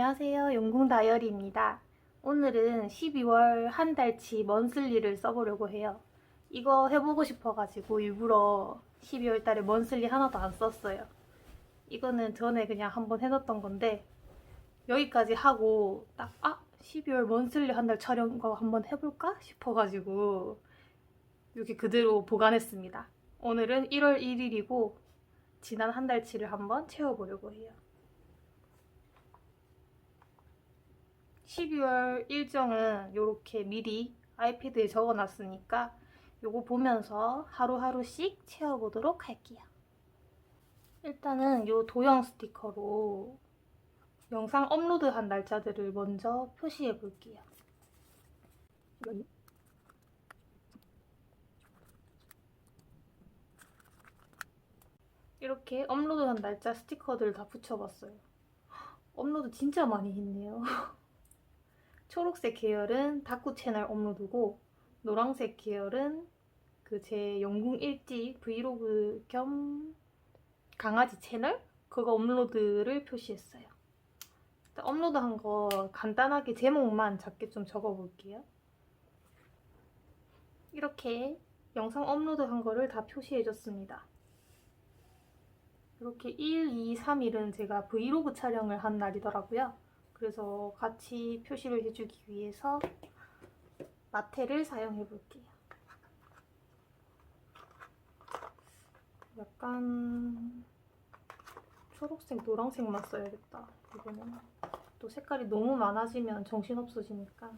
안녕하세요. 용궁 다이어리입니다. 오늘은 12월 한 달치 먼슬리를 써보려고 해요. 이거 해보고 싶어가지고 일부러 12월 달에 먼슬리 하나도 안 썼어요. 이거는 전에 그냥 한번 해놨던 건데 여기까지 하고 딱 아! 12월 먼슬리 한 달 촬영 거 한번 해볼까 싶어가지고 이렇게 그대로 보관했습니다. 오늘은 1월 1일이고 지난 한 달치를 한번 채워보려고 해요. 12월 일정은 이렇게 미리 아이패드에 적어놨으니까 요거 보면서 하루하루씩 채워보도록 할게요. 일단은 요 도형 스티커로 영상 업로드한 날짜들을 먼저 표시해 볼게요. 이렇게 업로드한 날짜 스티커들 다 붙여봤어요. 업로드 진짜 많이 했네요. 초록색 계열은 다쿠 채널 업로드고 노란색 계열은 그 제 영궁 일지 브이로그 겸 강아지 채널 그거 업로드를 표시했어요. 업로드한 거 간단하게 제목만 작게 좀 적어볼게요. 이렇게 영상 업로드한 거를 다 표시해줬습니다. 이렇게 1, 2, 3일은 제가 브이로그 촬영을 한 날이더라고요. 그래서 같이 표시를 해주기 위해서 마테를 사용해 볼게요. 약간 초록색, 노란색만 써야겠다. 이거는 또 색깔이 너무 많아지면 정신없어지니까.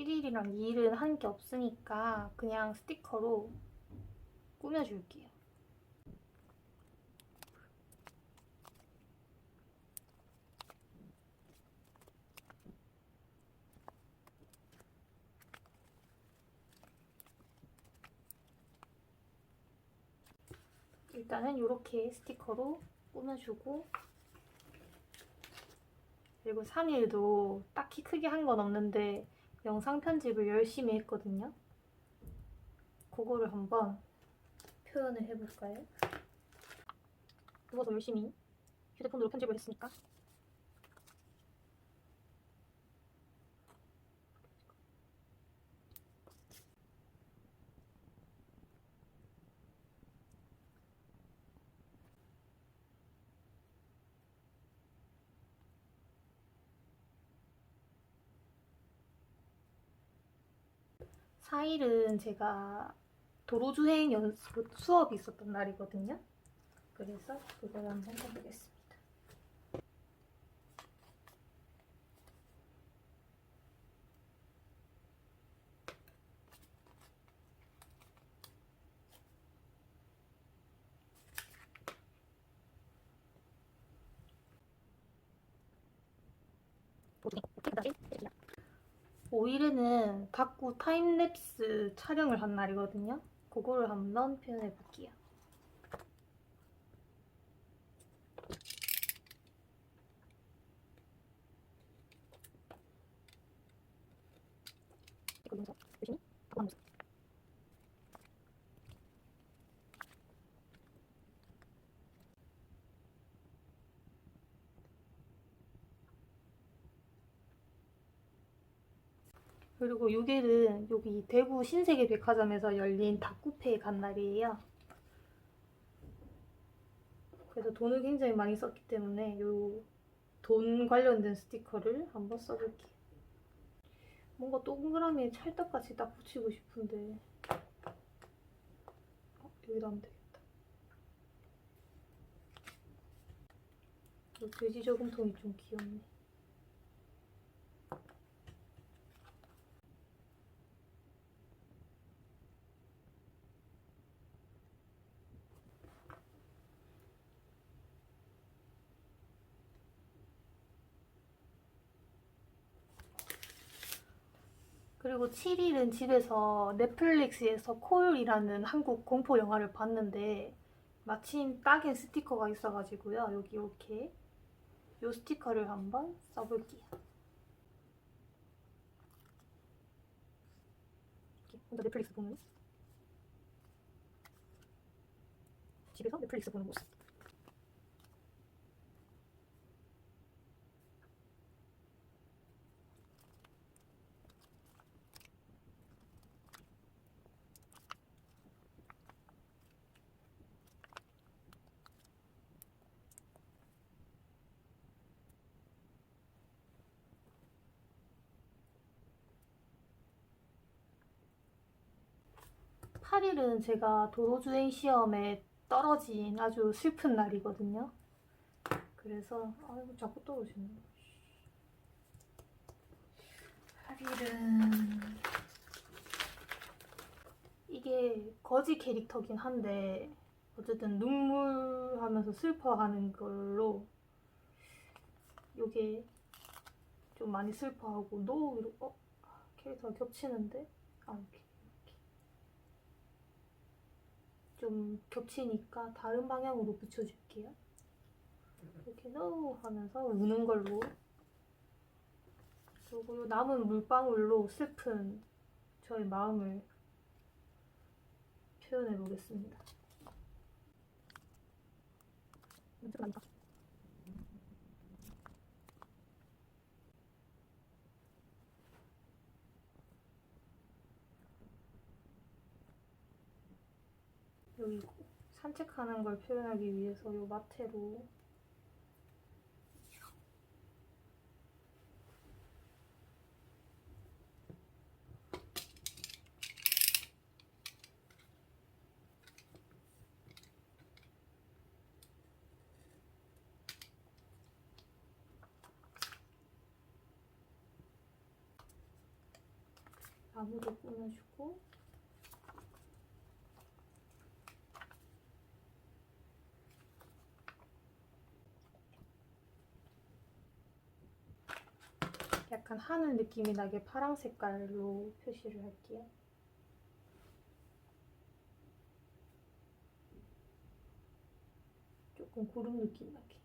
1일이랑 2일은 한게 없으니까 그냥 스티커로 꾸며줄게요. 일단은 이렇게 스티커로 꾸며주고 그리고 3일도 딱히 크게 한 건 없는데 영상 편집을 열심히 했거든요. 그거를 한번 표현을 해볼까요? 누워서 열심히 휴대폰으로 편집을 했으니까 사일은 제가 도로주행 연습 수업이 있었던 날이거든요. 그래서 그걸 한번 해보겠습니다. 오일에는 다꾸 타임랩스 촬영을 한 날이거든요. 그거를 한번 표현해 볼게요. 그리고 6일은 여기 대구 신세계 백화점에서 열린 다쿠페에 간 날이에요. 그래서 돈을 굉장히 많이 썼기 때문에 요 돈 관련된 스티커를 한번 써볼게요. 뭔가 동그라미에 찰떡같이 딱 붙이고 싶은데 어, 여기도 하면 되겠다. 이 돼지 저금통이 좀 귀엽네. 7일은 집에서 넷플릭스에서 콜이라는 한국 공포 영화를 봤는데 마침 딱인 스티커가 있어가지고요. 여기 이렇게 이 스티커를 한번 써볼게요. 혼자 넷플릭스 보는 집에서 넷플릭스 보는 모습. 팔일은 제가 도로주행 시험에 떨어진 아주 슬픈 날이거든요. 그래서 아이고 자꾸 떨어지네. 8일은 이게 거지 캐릭터긴 한데 어쨌든 눈물 하면서 슬퍼하는 걸로 요게 좀 많이 슬퍼하고 노 이러 어 캐릭터가 겹치는데 아 이렇게 이렇게 좀 겹치니까 다른 방향으로 붙여줄게요. 이렇게 노 하면서 우는 걸로 그리고 요 남은 물방울로 슬픈 저의 마음을 표현해 보겠습니다. 여기 산책하는 걸 표현하기 위해서 요 마테로. 나무도 꾸며주고 약간 하늘 느낌이 나게 파랑 색깔로 표시를 할게요. 조금 구름 느낌 나게.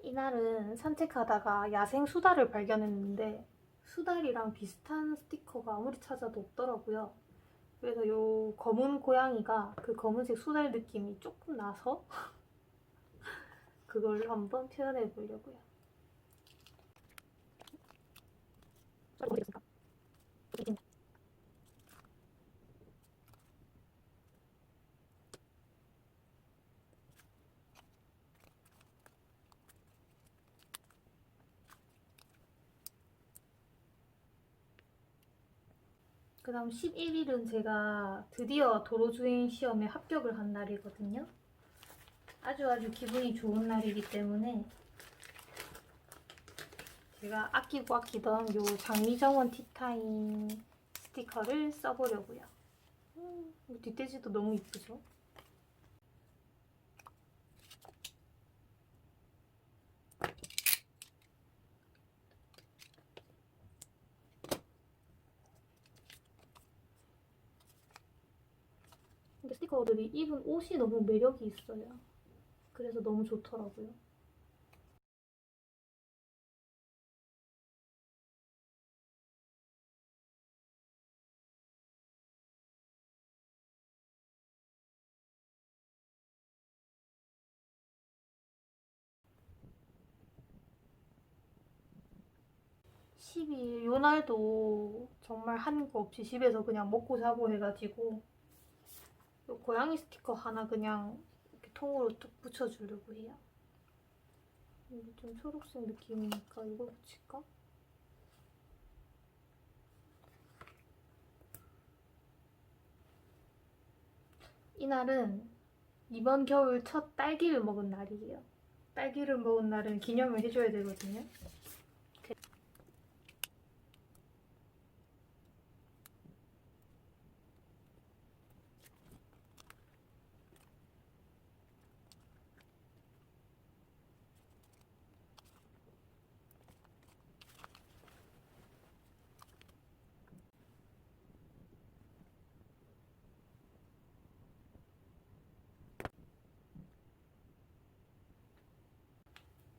이날은 산책하다가 야생 수달을 발견했는데 수달이랑 비슷한 스티커가 아무리 찾아도 없더라고요. 그래서 요 검은 고양이가 그 검은색 수달 느낌이 조금 나서 그걸 한번 표현해 보려고요. 그 다음 11일은 제가 드디어 도로주행 시험에 합격을 한 날이거든요. 아주 아주 기분이 좋은 날이기 때문에 제가 아끼고 아끼던 요 장미정원 티타임 스티커를 써보려고요. 음, 이 뒷돼지도 너무 이쁘죠? 근데 스티커들이 입은 옷이 너무 매력이 있어요. 그래서 너무 좋더라고요. (12일) 요 날도 정말 한 거 없이 집에서 그냥 먹고 자고 해가지고 요 고양이 스티커 하나 그냥 통으로 뚝 붙여주려고 해요. 이게 좀 초록색 느낌이니까 이거 붙일까? 이날은 이번 겨울 첫 딸기를 먹은 날이에요. 딸기를 먹은 날은 기념을 해줘야 되거든요.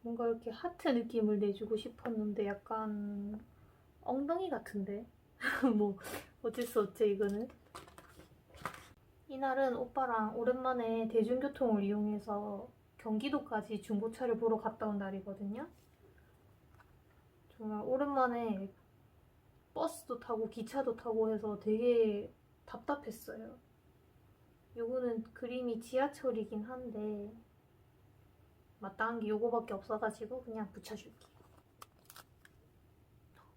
뭔가 이렇게 하트 느낌을 내주고 싶었는데 약간 엉덩이 같은데? 뭐 어쩔 수 없죠 이거는. 이날은 오빠랑 오랜만에 대중교통을 이용해서 경기도까지 중고차를 보러 갔다 온 날이거든요. 정말 오랜만에 버스도 타고 기차도 타고 해서 되게 답답했어요. 요거는 그림이 지하철이긴 한데 마땅한 게 요거밖에 없어가지고 그냥 붙여줄게요.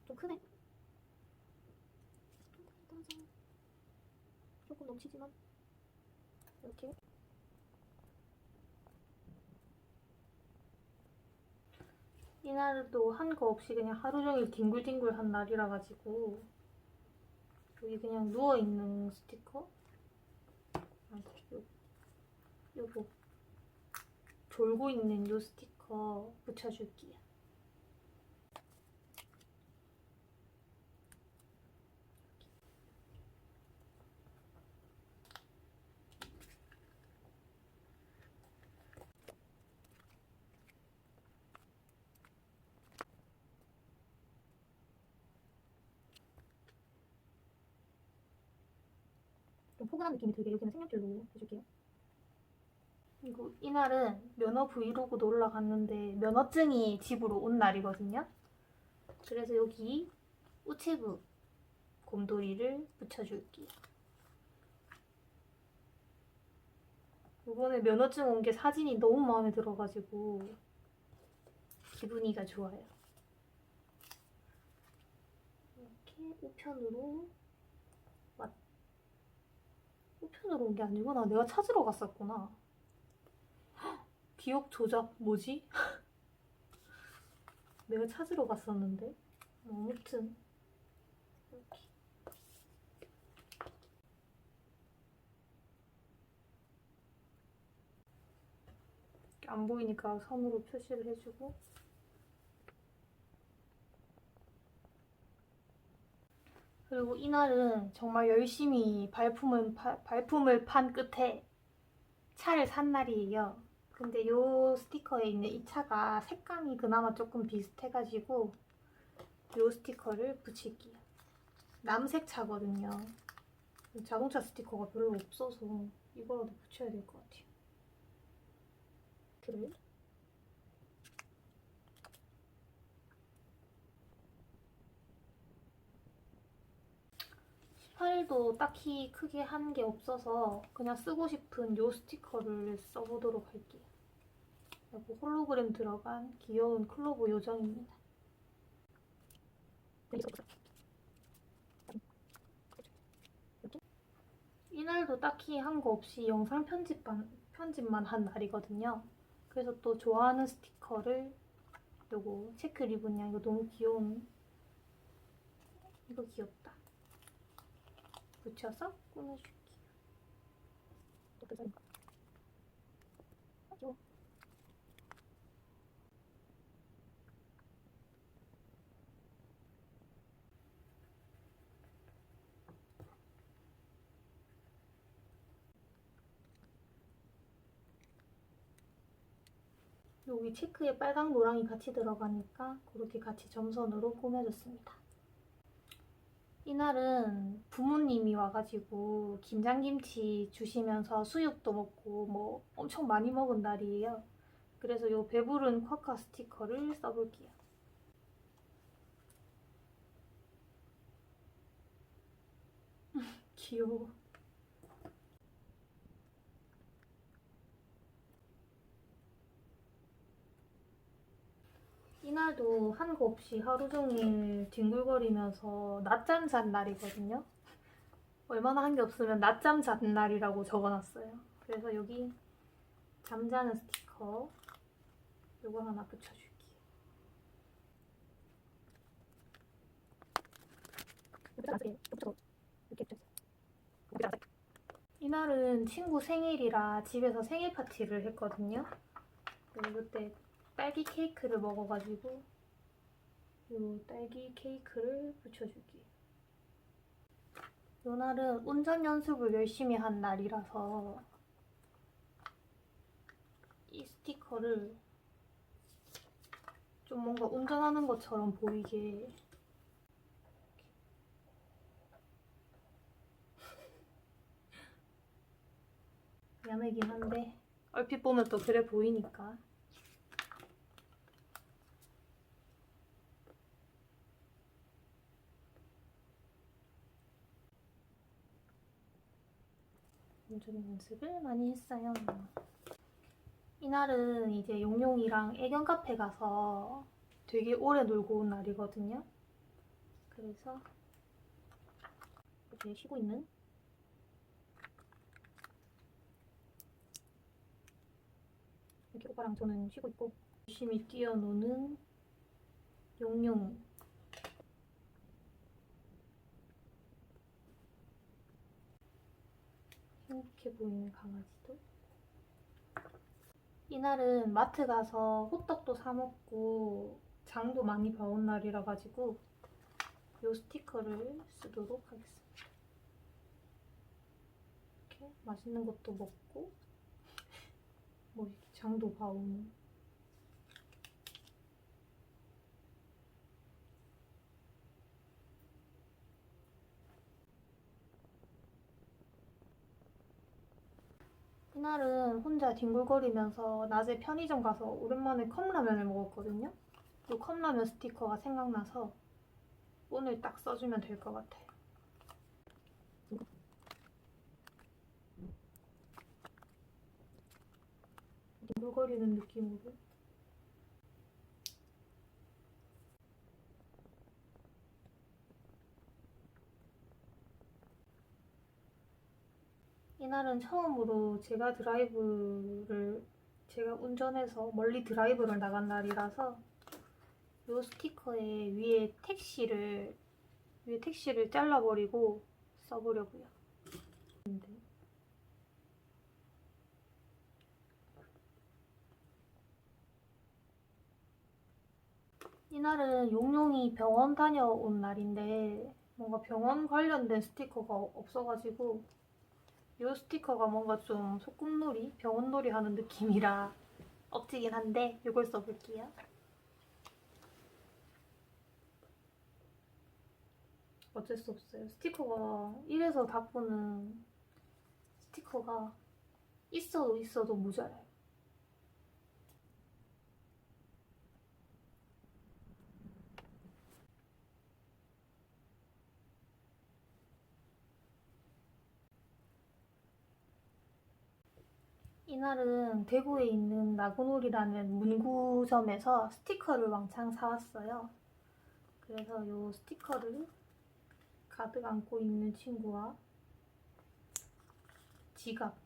좀 크네. 조금 넘치지만 이렇게. 이날도 한 거 없이 그냥 하루 종일 뒹굴뒹굴한 날이라 가지고 여기 그냥 누워 있는 스티커. 아, 요, 요거 졸고 있는 요 스티커 붙여줄게요. 좀 포근한 느낌이 들게 여기는 색연필로 해줄게요. 그리고 이날은 면허 브이로그도 올라갔는데 면허증이 집으로 온 날이거든요. 그래서 여기 우체부 곰돌이를 붙여줄게요. 이번에 면허증 온 게 사진이 너무 마음에 들어가지고 기분이가 좋아요. 이렇게 우편으로 왔. 우편으로 온 게 아니구나. 내가 찾으러 갔었구나. 기억 조작 뭐지? 내가 찾으러 갔었는데 뭐 아무튼 이렇게 안 보이니까 선으로 표시를 해주고 그리고 이날은 정말 열심히 발품을, 파- 발품을 판 끝에 차를 산 날이에요. 근데 요 스티커에 있는 이 차가 색감이 그나마 조금 비슷해가지고 요 스티커를 붙일게요. 남색 차거든요. 자동차 스티커가 별로 없어서 이거라도 붙여야 될 것 같아요. 그래? 파일도 딱히 크게 한 게 없어서 그냥 쓰고 싶은 요 스티커를 써보도록 할게요. 그리고 홀로그램 들어간 귀여운 클로버 요정입니다. 이날도 딱히 한 거 없이 영상 편집만, 편집만 한 날이거든요. 그래서 또 좋아하는 스티커를 요거 체크 리본이야. 이거 너무 귀여운 이거 귀엽다. 붙여서 꾸며줄게요. 요. 여기 체크에 빨강 노랑이 같이 들어가니까 그렇게 같이 점선으로 꾸며줬습니다. 이날은 부모님이 와가지고 김장김치 주시면서 수육도 먹고 뭐 엄청 많이 먹은 날이에요. 그래서 요 배부른 쿼카 스티커를 써볼게요. 귀여워. 이날도 한 거 없이 하루 종일 뒹굴거리면서 낮잠 잔 날이거든요. 얼마나 한 게 없으면 낮잠 잔 날이라고 적어놨어요. 그래서 여기 잠자는 스티커 요거 하나 붙여줄게요. 이날은 친구 생일이라 집에서 생일 파티를 했거든요. 그때 딸기 케이크를 먹어가지고 이 딸기 케이크를 붙여줄게요. 이 날은 운전 연습을 열심히 한 날이라서 이 스티커를 좀 뭔가 운전하는 것처럼 보이게 야매긴 한데 얼핏 보면 또 그래 보이니까 운전 연습을 많이 했어요. 이날은 이제 용용이랑 애견 카페 가서 되게 오래 놀고 온 날이거든요. 그래서 이렇게 쉬고 있는 이렇게 오빠랑 저는 쉬고 있고 열심히 뛰어노는 용용 행복해 보이는 강아지도 이날은 마트 가서 호떡도 사 먹고 장도 많이 봐온 날이라 가지고 이 스티커를 쓰도록 하겠습니다. 이렇게 맛있는 것도 먹고 뭐 장도 봐오는 이날은 혼자 뒹굴거리면서 낮에 편의점 가서 오랜만에 컵라면을 먹었거든요. 이 컵라면 스티커가 생각나서 오늘 딱 써주면 될 것 같아요. 뒹굴거리는 느낌으로 이날은 처음으로 제가 드라이브를 제가 운전해서 멀리 드라이브를 나간 날이라서 이 스티커에 위에 택시를 위에 택시를 잘라버리고 써보려고요. 이날은 용용이 병원 다녀온 날인데 뭔가 병원 관련된 스티커가 없어가지고 이 스티커가 뭔가 좀 소꿉놀이, 병원놀이 하는 느낌이라 억지긴 한데 이걸 써볼게요. 어쩔 수 없어요. 스티커가 이래서 바꾸는 스티커가 있어도 있어도 모자라요. 이날은 대구에 있는 나그놀이라는 문구점에서 스티커를 왕창 사왔어요. 그래서 이 스티커를 가득 안고 있는 친구와 지갑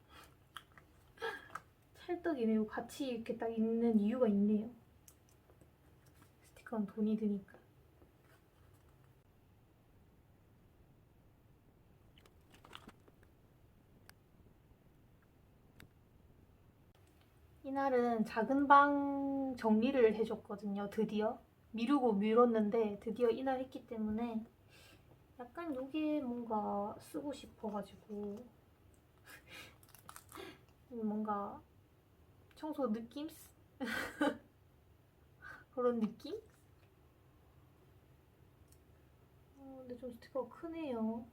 찰떡이네요. 같이 이렇게 딱 있는 이유가 있네요. 스티커는 돈이 드니까. 이날은 작은 방 정리를 해줬거든요. 드디어 미루고 미뤘는데 드디어 이날 했기 때문에 약간 이게 뭔가 쓰고 싶어가지고 뭔가 청소 느낌 그런 느낌? 어, 근데 좀 스티커가 크네요.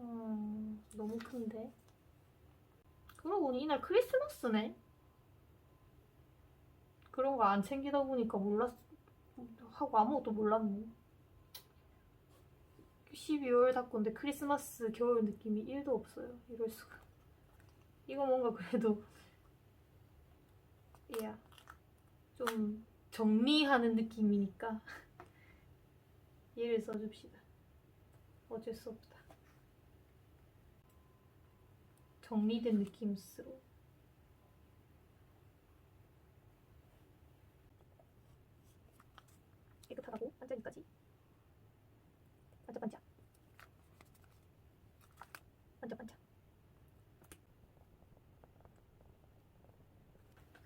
음, 너무 큰데. 그러고 보니 이날 크리스마스네. 그런 거 안 챙기다 보니까 몰랐 하고 아무것도 몰랐네. 12월 닫고인데 크리스마스 겨울 느낌이 1도 없어요. 이럴 수가. 이거 뭔가 그래도 야, 좀 정리하는 느낌이니까 얘를 써줍시다. 어쩔 수 없다. 정리된 느낌으로.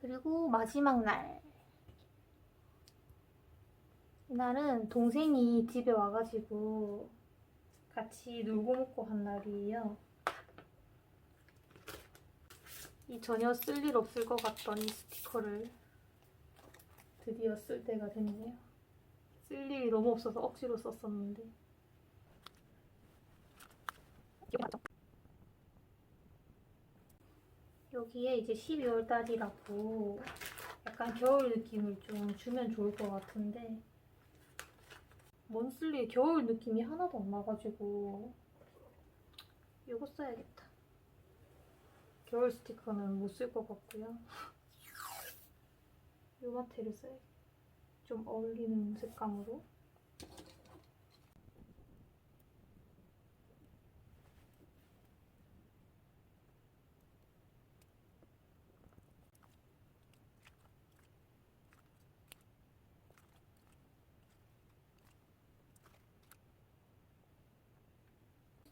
그리고 마지막 날 이날은 동생이 집에 와가지고 같이 놀고 먹고 한 날이에요 이 전혀 쓸 일 없을 것 같던 이 스티커를 드디어 쓸 때가 됐네요. 쓸 일이 너무 없어서 억지로 썼었는데. 여기에 이제 12월 달이라고 약간 겨울 느낌을 좀 주면 좋을 것 같은데 먼슬리에 겨울 느낌이 하나도 안 나가지고 이거 써야겠다. 겨울 스티커는 못 쓸 것 같고요. 이 마테를 써야겠다. 좀 어울리는 색감으로.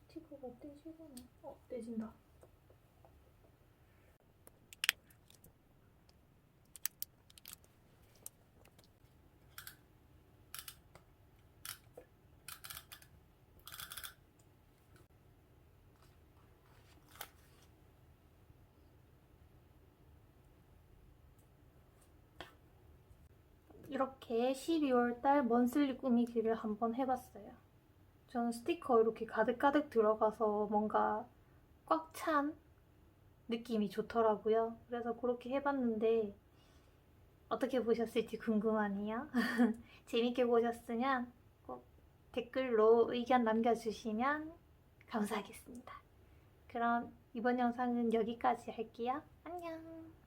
스티커가 떼지거나 어 떼진다 이렇게 12월달 먼슬리 꾸미기를 한번 해봤어요. 저는 스티커 이렇게 가득가득 들어가서 뭔가 꽉 찬 느낌이 좋더라고요. 그래서 그렇게 해봤는데 어떻게 보셨을지 궁금하네요. 재밌게 보셨으면 꼭 댓글로 의견 남겨주시면 감사하겠습니다. 그럼 이번 영상은 여기까지 할게요. 안녕.